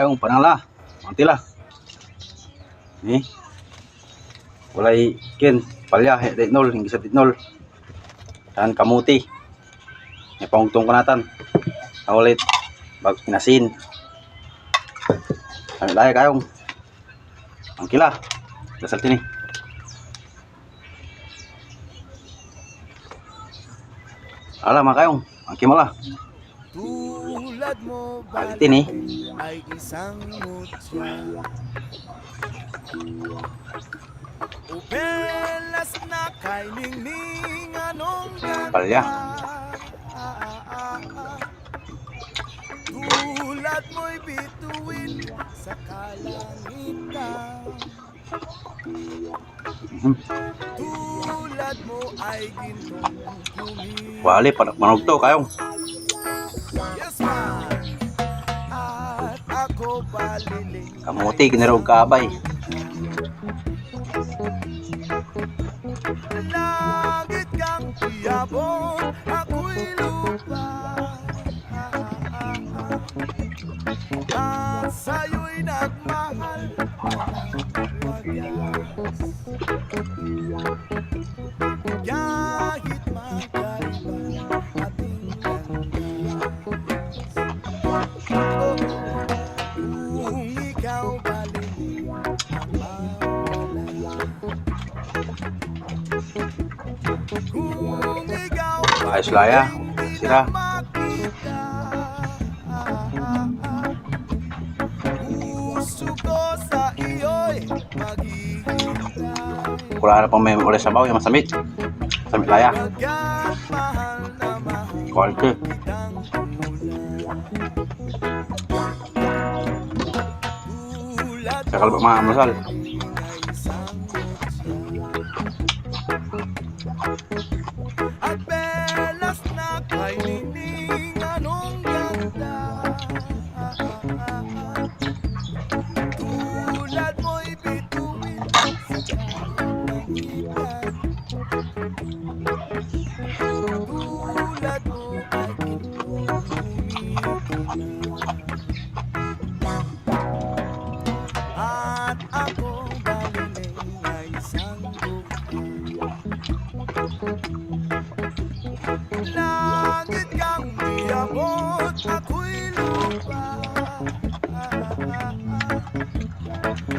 Ayong panangla. Mantila. Ni. Walay kin palya he ditnol hingi sa ditnol. Dan kamuti. May pangutong kanatan. Naulit bag pinasin. Ano daya kayong. Ang kila. Dasal tini. Ala makayong. Ang kimala. Tulad mo ba Alit ini. Ay isang mutya Upelas na kay ningning anong ganda Palya. Tulad mo'y bituin sa kalangitan Mhm. Tulad mo ay gintong lumilipad Wali pa manugto kayong. Yes, man. Kamuti kinirog kaabay. Langit kang tiyabong Ako'y lupa. At sa'yo'y nagmahal. Wagas Ayos laya. Sira. Wala na pang may ulit sa baw yung masamit. Samit laya. Quality. Kitang tulad Tulad Sa kalba mga amasal. ng isang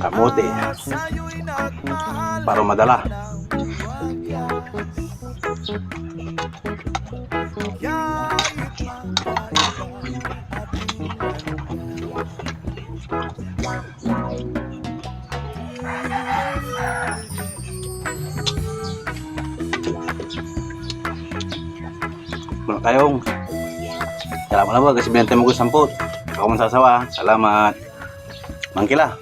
Nagmahal Para madala. Wala kayong. Salamat na ba kasi binenta mo ko sampot. Ako man sasawa. Salamat. Mangkila.